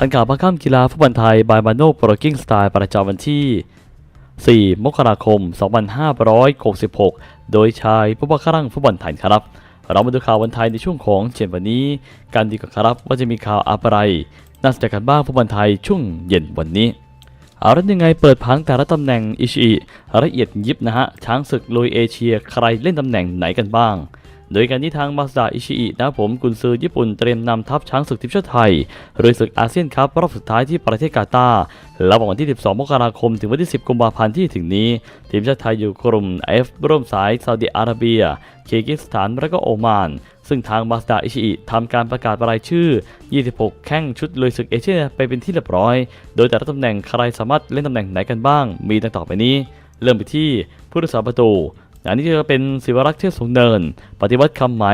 ทันข่าวพักค่ำกีฬาฟุตบอลไทยบายบาโนโปรกิ้งสไตล์ประจำวันที่ 4 มกราคม 2566 โดยชายผู้บังคับรังฟุตบอลไทยครับ เรามาดูข่าววันไทยในช่วงของเย็นวันนี้ การดีกว่าครับว่าจะมีข่าวอะไรน่าสนใจกันบ้างฟุตบอลไทยช่วงเย็นวันนี้เอาแล้วยังไงเปิดพังแต่ละตำแหน่งอิชิละเอียดยิบนะฮะช้างศึกลุยเอเชียใครเล่นตำแหน่งไหนกันบ้าง โดยการที่ทางมาสดาอิชิอินะผมกุนซือญี่ปุ่นเตรียมนำทัพช้างศึกทีมชาติไทยลุยศึกอาเซียนคัพรอบสุดท้ายที่ประเทศกาตาร์ระหว่างวันที่ 12 มกราคมถึงวันที่ 10 กุมภาพันธ์ที่ถึงนี้ ทีมชาติไทยอยู่กลุ่ม F ร่วมสายซาอุดิอาระเบีย เคกิสถานและก็โอมาน ซึ่งทางมาสดาอิชิอิทำการประกาศรายชื่อ 26 แข้งชุดลุยศึกเอเชียไปเป็นที่เรียบร้อย โดยแต่ละตำแหน่งใครสามารถเล่นตำแหน่งไหนกันบ้าง มีดังต่อไปนี้ เริ่มไปที่ผู้รักษาประตู อันนี้จะเป็นศิวรักษ์เทพสงเนิน ปฏิวัติคำไหม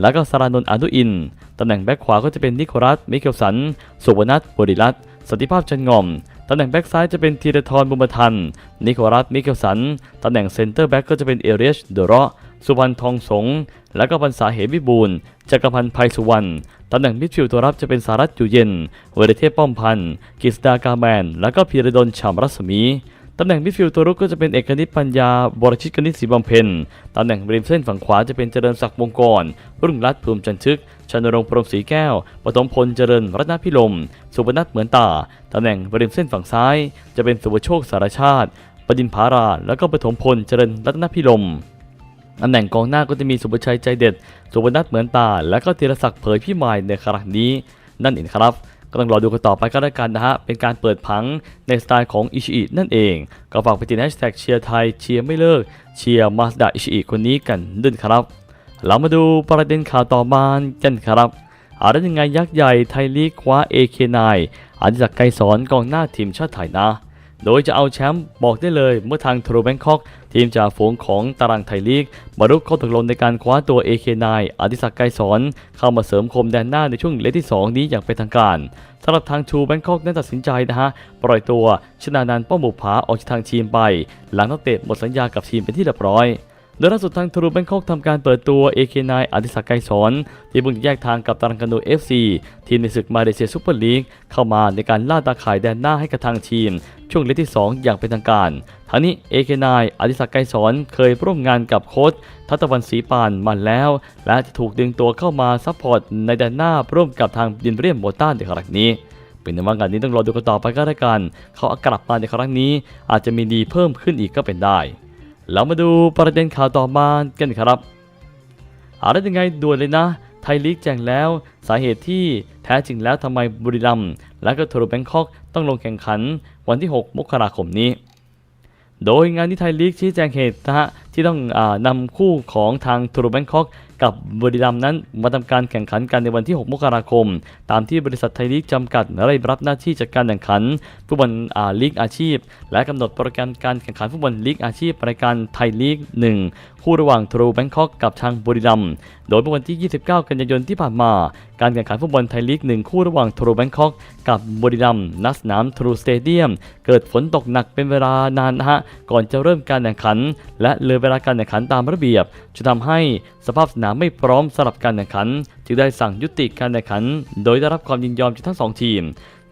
แล้วก็สารานนท์อนุอิน ตำแหน่งแบ็คขวาก็จะเป็นนิโคลัส มิเคลสัน สุวรรณัตบริรัตน์สันติภาพจันงอม ตำแหน่งแบ็คซ้ายจะเป็นธีรทรบุญมาทัน นิโคลัส มิเคลสัน ตำแหน่งเซนเตอร์แบ็คก็จะเป็นเอเรียชเดอระสุวรรณทองสง แล้วก็บรรษาเหวิบูลจักรพันธ์ไพสุวรรณ ตำแหน่งมิดฟิลด์ตัวรับจะเป็นสารัตอยู่เย็น เวรเทพป้อมพันธ์กฤษดากาแมน แล้วก็พีระดลฉ่ำรัศมี ตำแหน่งมิดฟิลด์ตัวรุกก็จะเป็นเอกนิตปัญญาบรชิตกนิษฐ์ศรีบำเพ็ญตำแหน่งริมเส้นฝั่งขวาจะเป็นเจริญศักดิ์วงกรรุ่งรัตน์ภูมิจันทึกชนรงค์พรมศรีแก้ว ปฐมพลเจริญรัตนพิลม สุวรรณัตเหมือนตา ตำแหน่งริมเส้นฝั่งซ้าย จะเป็นสุวโชคสารชาติปดินภารา แล้วก็ปฐมพลเจริญรัตนพิลมตำแหน่งกองหน้าก็จะมีสุภชัยใจเด็ด สุวรรณัตเหมือนตา และก็ธีรศักดิ์เผยพี่มายในครั้งนี้ นั่นเองครับ ก็ต้องรอดูกันต่อไปก็แล้วกันนะฮะ เป็นการเปิดผังในสไตล์ของอิชิอินั่นเอง ก็ฝากไปติดแฮชแท็กเชียร์ไทยเชียร์ไม่เลิกเชียร์มาสดาอิชิอิคนนี้กันด้วยครับ เรามาดูประเด็นข่าวต่อมากันครับอาได้ยังไงยักษ์ใหญ่ไทยลีกคว้า AK9 อาดิศักดิ์ไกรสอนกองหน้าทีมชาติไทยนะ โดยจะเอาแชมป์บอกได้เลยเมื่อทางทรูแบงคอกทีมจ่าฝูงของตารางไทยลีกมารุกข้อตกลงในการคว้าตัว AK9 อธิศักดิ์ไกรสอน เข้ามาเสริมคมแดนหน้าในช่วงเลทที่ 2 นี้อย่างเป็นทางการสำหรับทางทรูแบงคอกนั้นตัดสินใจนะฮะ ปล่อยตัวชนานันป้อมบุกผาออกจากทางทีมไป หลังนักเตะหมดสัญญากับทีมเป็นที่เรียบร้อย โดยล่าสุดทางทรูแบงคอกทำการเปิดตัว AK9 อดิศักดิ์ไกรสอนที่เพิ่งแยกทางกับตารังกานู FC ทีมในศึกมาเลเซียซูเปอร์ลีกเข้ามาในการล่าตาข่ายแดนหน้าให้กับทางทีม ช่วงเลกที่ 2 อย่างเป็นทางการทั้งนี้ AK9 อดิศักดิ์ไกรสอนเคยร่วมงานกับโค้ชทัตวันศรีปานมาแล้ว และจะถูกดึงตัวเข้ามาซัพพอร์ตในแดนหน้าร่วมกับทางดินเรียมโมต้าในครั้งนี้เป็นในว่างานนี้ต้องรอดูกันต่อไปก็แล้วกัน เขากลับมาในครั้งนี้ อาจจะมีดีเพิ่มขึ้นอีกก็เป็นได้ แล้วมาดูประเด็นข่าวต่อมากันครับเอาได้ยังไงด่วนเลยนะ ไทยลีกแจ้งแล้ว สาเหตุที่แท้จริงแล้วทำไมบุรีรัมย์และก็ทรูแบงคอกต้องลงแข่งขันวันที่ 6 มกราคมนี้ โดยงานที่ไทยลีกชี้แจงเหตุนะฮะที่ต้องอนำคู่ของทางทรูแบงคอกกับบุรีรัมย์นั้นมาทำการแข่งขันกันในวันที่ 6 มกราคม ตามที่บริษัทไทยลีกจำกัดได้รับหน้าที่จัดการแข่งขันฟุตบอลลีกอาชีพ และกำหนดโปรแกรมการแข่งขันฟุตบอลลีกอาชีพรายการไทยลีก 1 คู่ระหว่างทรูแบงคอกกับทางบุรีรัมย์โดยเมื่อวันที่ 29 กันยายนที่ผ่านมา การแข่งขันฟุตบอลไทยลีก1คู่ระหว่างทรูแบงคอกกับบุรีรัมย์ณสนามทรูสเตเดียมเกิดฝนตกหนักเป็นเวลานานนะฮะก่อนจะเริ่มการแข่งขัน และเลยเวลาการแข่งขันตามระเบียบจะทำให้สภาพสนามไม่พร้อมสำหรับการแข่งขัน จึงได้สั่งยุติการแข่งขัน โดยได้รับความยินยอมจากทั้งสองทีม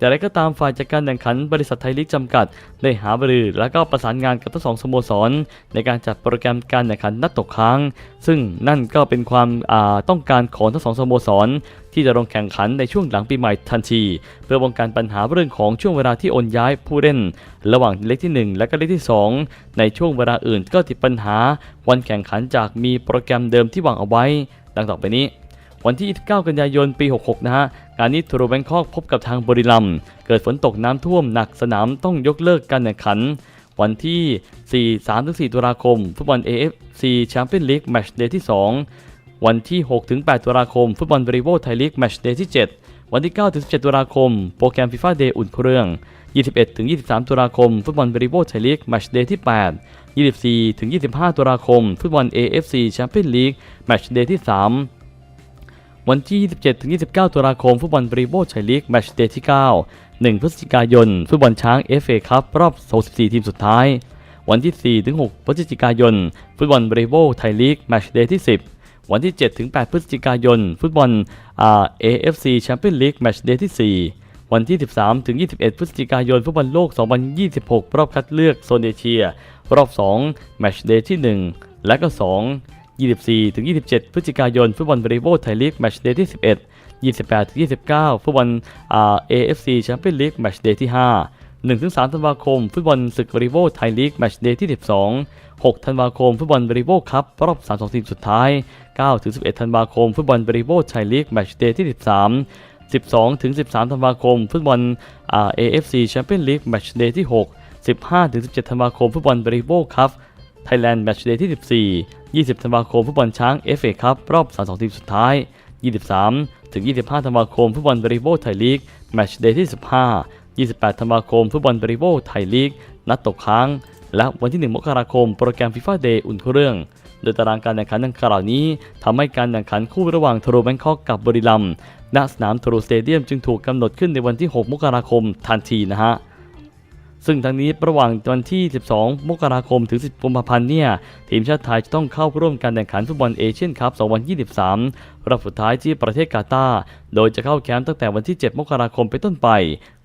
แต่อะไรก็ตามฝ่ายจัดการแข่งขันบริษัทไทยลีกจำกัด ได้หาบรือและก็ประสานงานกับทั้งสองสโมสร ในการจัดโปรแกรมการแข่งขันนัดตกค้าง ซึ่งนั่นก็เป็นความาต้องการของทั้งสองสโมสร ที่จะลงแข่งขันในช่วงหลังปีใหม่ทันที เพื่อป้องกันปัญหาเรื่องของช่วงเวลาที่โอนย้ายผู้เล่น ระหว่างเล็กที่ 1 และก็เล็กที่ 2 ในช่วงเวลาอื่นก็ติดปัญหา วันแข่งขันจากมีโปรแกรมเดิมที่วางเอาไว้ ดังต่อไปนี้ วันที่ 29 กันยายน ปี 66 นะฮะ การนี้ทูโรแบงคอกพบกับทางบริลัม เกิดฝนตกน้ำท่วมหนักสนามต้องยกเลิกการแข่งขัน วันที่ 4 3-4 ตุลาคม ฟุตบอล AFC แชมเปี้ยนลีกแมตช์เดย์ที่ 2 วันที่ 6-8 ตุลาคม ฟุตบอลบริโวไทยลีกแมตช์เดย์ที่ 7 วันที่ 9-17 ตุลาคม โปรแกรมฟีฟ่าเดย์อุ่นเครื่อง 21-23 ตุลาคม ฟุตบอลบริโวไทยลีกแมตช์เดย์ที่ 8 24-25 ตุลาคม ฟุตบอล AFC แชมเปี้ยนลีกแมตช์เดย์ที่ 3 วันที่ 27-29 ตุลาคมฟุตบอลบริโวไทยลีกแมตช์เดย์ที่ 9 1 พฤศจิกายน ฟุตบอลช้าง FA คัพรอบ 64 ทีมสุดท้าย วันที่ 4-6 พฤศจิกายน ฟุตบอลบริโวไทยลีกแมตช์เดย์ที่ 10วันที่ 7-8 พฤศจิกายน ฟุตบอลอ่า AFC แชมเปี้ยนลีกแมตช์เดย์ที่ 4 วันที่ 13-21 พฤศจิกายน ฟุตบอลโลก 2026 รอบคัดเลือกโซนเอเชีย รอบ2แมตช์เดย์ที่ 1 และก็ 2 24 ถึง 27 พฤศจิกายน ฟุตบอลบริโภคไทยลีกแมตช์เดย์ที่ 11 28 ถึง 29 ฟุตบอลอ่า AFC แชมเปี้ยนลีกแมตช์เดย์ที่ 5 1ถึง3ธันวาคม ฟุตบอลศึกบริโภคไทยลีกแมตช์เดย์ที่ 12 6 ธันวาคม ฟุตบอลบริโภคคัพรอบ 32 ทีมสุดท้าย 9 ถึง 11 ธันวาคม ฟุตบอลบริโภคไทยลีกแมตช์เดย์ที่ 13 12 ถึง 13 ธันวาคม ฟุตบอลอ่า AFC แชมเปี้ยนลีกแมตช์เดย์ที่ 6 15 ถึง 17 ธันวาคม ฟุตบอลบริโภคคัพไทยแลนด์แมตช์เดย์ที่ 14 20 ธันวาคมฟุตบอลช้าง FA คัพรอบ 32 ทีมสุดท้าย 23 ถึง 25 ธันวาคมฟุตบอลบริโภคไทยลีกแมตช์เดย์ที่ 15 28 ธันวาคมฟุตบอลบริโภคไทยลีก นัดตกค้าง และวันที่ 1 มกราคมโปรแกรมฟีฟ่าเดย์อุ่นเครื่อง โดยตารางการแข่งขันดังกล่าวนี้ทำให้การแข่งขันคู่ระหว่างทโรแบงคอกกับบุรีรัมย์ณสนามทโรสเตเดียมจึงถูกกำหนดขึ้นในวันที่ 6 มกราคมทันทีนะฮะ ซึ่งทั้งนี้ระหว่างวันที่ 12 มกราคมถึง 10 กุมภาพันธ์เนี่ย ทีมชาติไทยจะต้องเข้าร่วมการแข่งขันฟุตบอลเอเชียนคัพ 2023 รอบสุดท้ายที่ประเทศกาตาร์ โดยจะเข้าแคมป์ตั้งแต่วันที่ 7 มกราคมเป็นต้นไป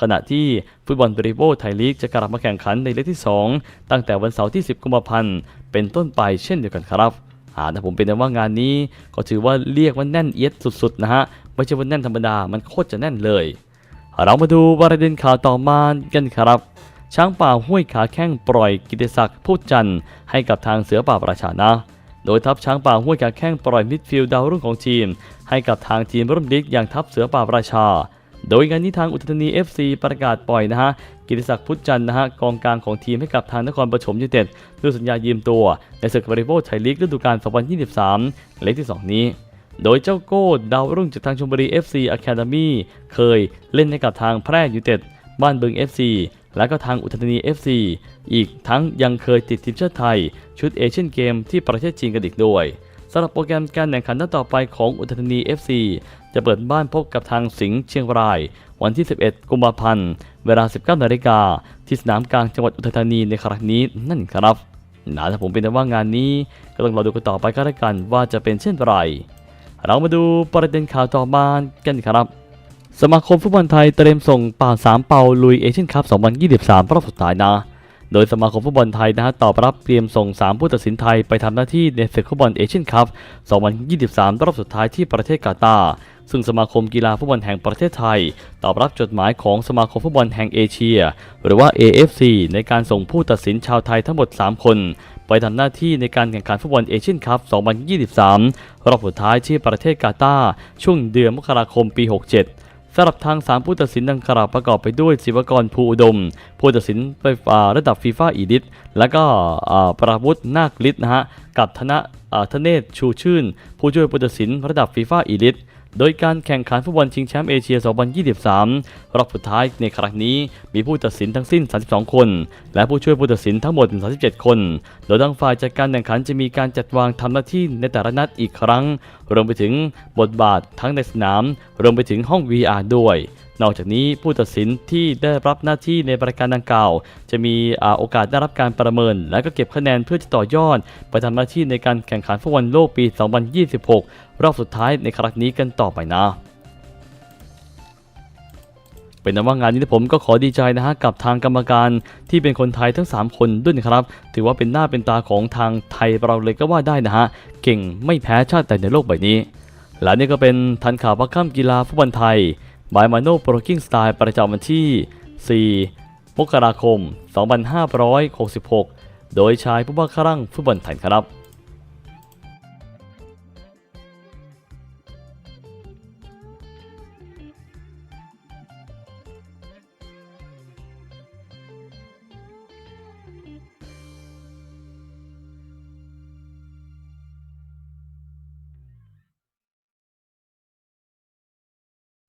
ขณะที่ฟุตบอลบริโภคไทยลีกจะกลับมาแข่งขันในเลกที่ 2 ตั้งแต่วันเสาร์ที่ 10 กุมภาพันธ์ เป็นต้นไปเช่นเดียวกันครับอ่านะผมเป็นว่างานนี้ก็ถือว่าเรียกว่าแน่นเอียดสุดๆนะฮะ ไม่ใช่ว่าแน่นธรรมดา มันโคตรจะแน่นเลย เรามาดูประเด็นข่าวต่อมากันครับ ช้างป่าห้วยขาแข้งปล่อยกิติศักดิ์พูดจันทร์ให้กับทางเสือป่าประชานะ โดยทัพช้างป่าห้วยขาแข้งปล่อยมิดฟิลด์ดาวรุ่งของทีม ให้กับทางทีมรุ่นลิกอย่างทัพเสือป่าประชา โดยงานนี้ทางอุทธานี FC ประกาศปล่อยนะฮะกิติศักดิ์พุทธจันทร์นะฮะกองกลางของทีมให้กับทางนครปฐมยูเต็ดด้วยสัญญายืมตัว ในศึกบริโภคไทยลีกฤดูกาล 2023 เลขที่ 2 นี้ โดยเจ้าโก้ดาวรุ่งจากทางชมบุรี FC Academy เคยเล่นให้กับทางแพร่ยูเต็ดบ้านบึง FC และก็ทางอุทธานี FC อีกทั้งยังเคยติดทีมชาติไทย ชุดเอเชียนเกมที่ประเทศจีนกันอีกด้วยสำหรับโปรแกรมการแข่งขันนัดต่อไปของอุทธานี FC จะเปิดบ้านพบกับทางสิงห์เชียงราย วันที่ 11 กุมภาพันธ์ เวลา 19นาฬิกาที่สนามกลางจังหวัดอุทัยธานีในครั้งนี้นั่นครับนะถ้าผมเป็นแต่ว่างานนี้ก็ต้องรอดูกันต่อไปก็แล้วกันว่าจะเป็นเช่นไร เรามาดูประเด็นข่าวต่อมากันครับ สมาคมฟุตบอลไทยเตรียมส่งป่าสามเปาลุยเอเชียนคัพ 2023 รอบสุดท้ายนะ โดยสมาคมฟุตบอลไทยนะฮะตอบรับเตรียมส่ง 3 ผู้ตัดสินไทยไปทำหน้าที่ในศึกฟุตบอลเอเชียนคัพ 2023 รอบสุดท้ายที่ประเทศกาตาร์ซึ่งสมาคมกีฬาฟุตบอลแห่งประเทศไทย ตอบรับจดหมายของสมาคมฟุตบอลแห่งเอเชีย หรือว่า AFC ในการส่งผู้ตัดสินชาวไทยทั้งหมด 3 คน ไปทำหน้าที่ในการแข่งขันฟุตบอลเอเชียนคัพ 2023 รอบสุดท้ายที่ประเทศกาตาร์ช่วงเดือนมกราคมปี 67 สำหรับทางสามผู้ตัดสินดังกล่าวประกอบไปด้วยศิวกรภูอุดม ผู้ตัดสินไฟฟ้าระดับฟีฟ่าอีดิทและก็ประวุธนาคฤทธิ์นะฮะกับธนะธเนศชูชื่น ผู้ช่วยผู้ตัดสินระดับฟีฟ่าอีดิท โดยการแข่งขันฟุตบอลชิงแชมป์เอเชีย 2023 รอบสุดท้ายในครั้งนี้มีผู้ตัดสินทั้งสิ้น 32 คน และผู้ช่วยผู้ตัดสินทั้งหมด 37 คน โดยทางฝ่ายจัดการแข่งขันจะมีการจัดวางทำหน้าที่ในแต่ละนัดอีกครั้ง รวมไปถึงบทบาททั้งในสนาม รวมไปถึงห้อง VR ด้วย นอกจากนี้ผู้ตัดสินที่ได้รับหน้าที่ในรายการดังกล่าว จะมีอโอกาสได้รับการประเมิน และก็เก็บคะแนนเพื่อจะต่อยอดไปทำหน้าที่ในการแข่งขันฟุตบอลโลกปี 2026 รอบสุดท้ายในครั้งนี้กันต่อไปนะเป็นนั้นว่างานนี้ผมก็ขอดีใจนะฮะกับทางกรรมการที่เป็นคนไทยทั้ง 3 คนด้วยนะครับ ถือว่าเป็นหน้าเป็นตาของทางไทยเราเลยก็ว่าได้นะฮะเก่งไม่แพ้ชาติใดในโลกใบนี้ และนี่ก็เป็นทันข่าวพักค่ำกีฬาฟุตบอลไทย บายมาโนโปรกิ้งสไตล์ประจำวันที่ 4 มกราคม 2566 โดยชายผู้บ้าคลั่งฟุตบอลไทยครับ